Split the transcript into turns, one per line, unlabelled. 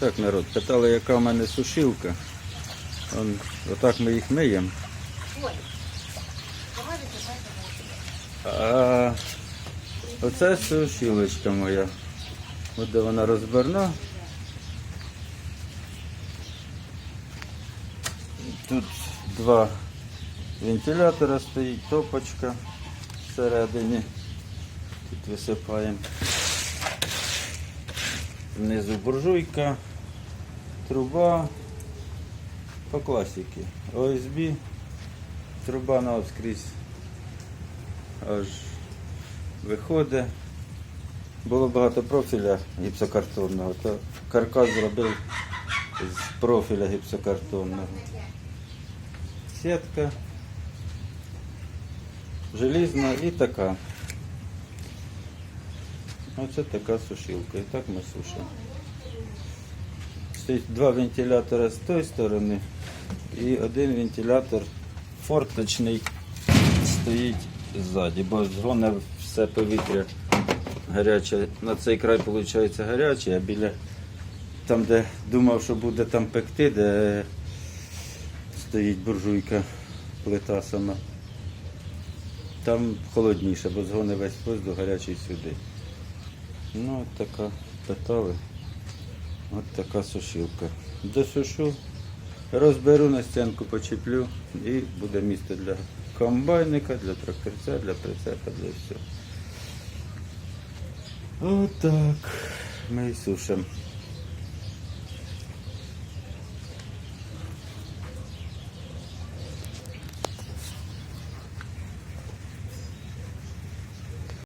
Так, народ, питали, яка в мене сушилка. Он, отак ми їх миємо. Оце сушилочка моя. От де вона розберна. Тут два вентилятора стоїть, топочка всередині. Тут висипаємо. Внизу буржуйка, труба по класіки. ОСБ, труба навскрізь аж виходить. Було багато профіля гіпсокартонного, то каркас зробив з профіля гіпсокартонного. Сітка, желізна і така. Оце така сушилка. І так ми сушимо. Стоїть два вентилятора з тої сторони і один вентилятор форточний стоїть ззаді, бо згоне все повітря гаряче. На цей край виходить гаряче, а біля там, де думав, що буде там пекти, де стоїть буржуйка, плита сама. Там холодніше, бо згоне весь воздух гарячий сюди. Ну, от така питали. От така сушилка. Досушу, розберу на стінку, почеплю і буде місце для комбайника, для тракторця, для прицепа, для всього. Отак. Ми і сушимо.